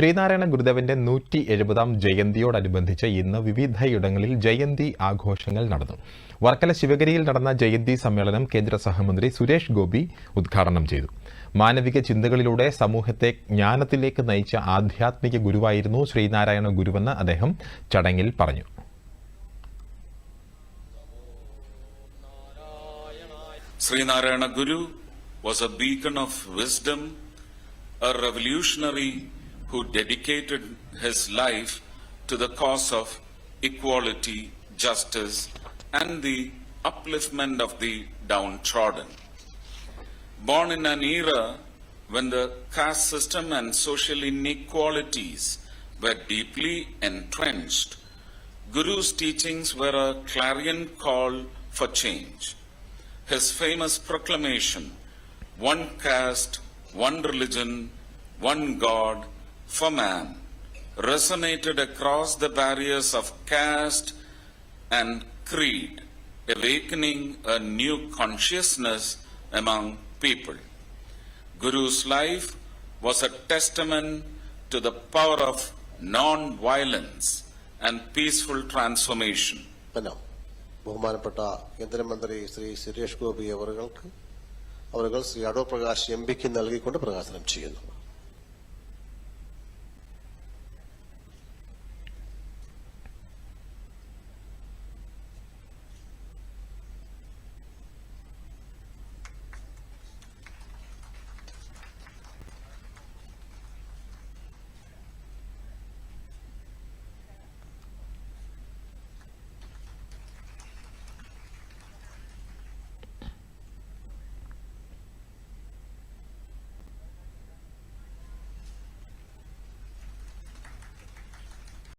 ശ്രീനാരായണ ഗുരുദേവന്റെ നൂറ്റി എഴുപതാം ജയന്തിയോടനുബന്ധിച്ച് ഇന്ന് വിവിധയിടങ്ങളിൽ ജയന്തി ആഘോഷങ്ങൾ നടന്നു. വർക്കല ശിവഗിരിയിൽ നടന്ന ജയന്തി സമ്മേളനം കേന്ദ്ര സഹമന്ത്രി സുരേഷ് ഗോപി ഉദ്ഘാടനം ചെയ്തു. മാനവിക ചിന്തകളിലൂടെ സമൂഹത്തെ ജ്ഞാനത്തിലേക്ക് നയിച്ച ആധ്യാത്മിക ഗുരുവായിരുന്നു ശ്രീനാരായണ ഗുരുവെന്ന് അദ്ദേഹം ചടങ്ങിൽ പറഞ്ഞു. Sreenarayana Guru was a beacon of wisdom a revolutionary who dedicated his life to the cause of equality, justice, and the upliftment of the downtrodden. Born in an era when the caste system and social inequalities were deeply entrenched, Guru's teachings were a clarion call for change. His famous proclamation, one caste, one religion, one God for man, resonated across the barriers of caste and creed, awakening a new consciousness among people. Guru's life was a testament to the power of non violence and peaceful transformation. ബഹുമാനപ്പെട്ട കേന്ദ്രമന്ത്രി ശ്രീ സുരേഷ് ഗോപി അവർക്ക് അവർ ശ്രീ അടോ Prakash M പിക്ക് നൽകിക്കൊണ്ട് പ്രകാശനം ചെയ്യുന്നു